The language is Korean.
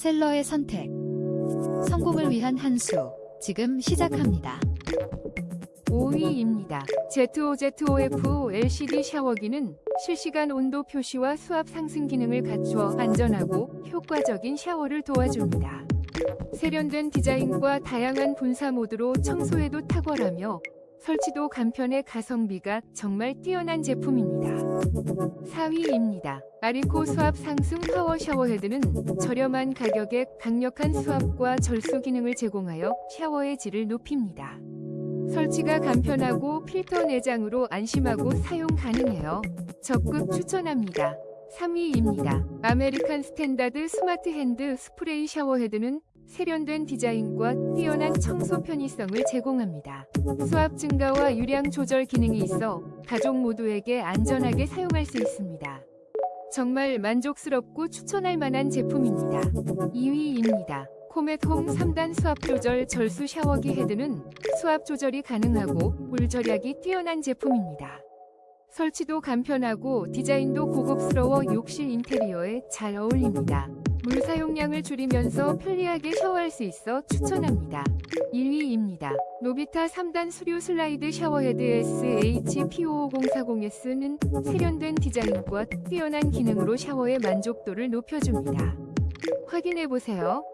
셀러의 선택. 성공을 위한 한 수. 지금 시작합니다. 5위입니다. ZOZOF LCD 샤워기는 실시간 온도 표시와 수압 상승 기능을 갖추어 안전하고 효과적인 샤워를 도와줍니다. 세련된 디자인과 다양한 분사 모드로 청소에도 탁월하며 설치도 간편해 가성비가 정말 뛰어난 제품입니다. 4위입니다. 아리코 수압 상승 파워 샤워 헤드는 저렴한 가격에 강력한 수압과 절수 기능을 제공하여 샤워의 질을 높입니다. 설치가 간편하고 필터 내장으로 안심하고 사용 가능해요. 적극 추천합니다. 3위입니다. 아메리칸 스탠다드 스마트 핸드 스프레이 샤워 헤드는 세련된 디자인과 뛰어난 청소 편의성을 제공합니다. 수압 증가와 유량 조절 기능이 있어 가족 모두에게 안전하게 사용할 수 있습니다. 정말 만족스럽고 추천할 만한 제품입니다. 2위입니다. 코멧 홈 3단 수압 조절 절수 샤워기 헤드는 수압 조절이 가능하고 물 절약이 뛰어난 제품입니다. 설치도 간편하고 디자인도 고급스러워 욕실 인테리어에 잘 어울립니다. 물 사용량을 줄이면서 편리하게 샤워할 수 있어 추천합니다. 1위입니다. 노비타 3단 수류 슬라이드 샤워헤드 SHP55040S는 세련된 디자인과 뛰어난 기능으로 샤워의 만족도를 높여줍니다. 확인해보세요.